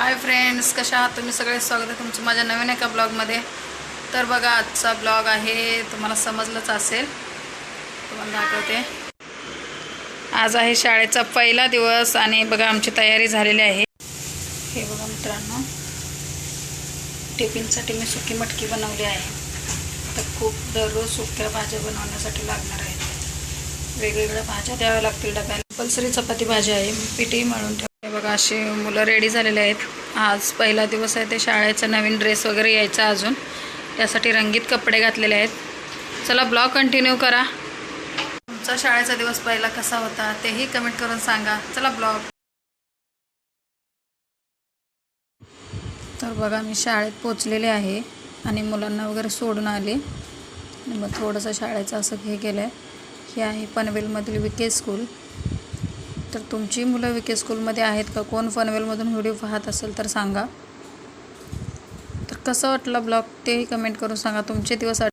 Hi friends कशा आहात? तुम्ही सगळे स्वागत आहे तुमचं माझ्या नवीन एका ब्लॉगमध्ये. तर बघा आजचा ब्लॉग आहे तुम्हाला समजलंच असेल. तुम्हाला दाखवते. आज आहे शाळेचा पहिला दिवस आणि बघा आमची तयारी झालेली आहे. हे बघा मित्रांनो टिफिनसाठी मी सुकी मटकी बनवली आहे. तर खूप दररोज सुक्या भाज्या बनवण्यासाठी लागणार आहेत वेगवेगळ्या भाज्या द्याव्या लागतील डब्याला. कंपल्सरी चपाती भाजी आहे. मी पिठी मळून हे बघा अशी मुलं रेडी झालेले आहेत. आज पहिला दिवस आहे ते शाळेचा नवीन ड्रेस वगैरे यायचा अजून. त्यासाठी रंगीत कपडे घातलेले आहेत. चला ब्लॉग कंटिन्यू करा. तुमचा शाळेचा दिवस पहिला कसा होता तेही कमेंट करून सांगा. चला ब्लॉग तर बघा मी शाळेत पोचलेले आहे आणि मुलांना वगैरे सोडून आले. मग थोडंसं शाळेचं असं हे केलं आहे हे आहे पनवेलमधील विके स्कूल तर तुमची मुलं विके स्कूलमध्ये आहेत का? कोण फनवेलमधून व्हिडिओ पाहत असेल तर सांगा. तर कसं वाटलं ब्लॉग? तेही कमेंट करून सांगा. तुमचे दिवस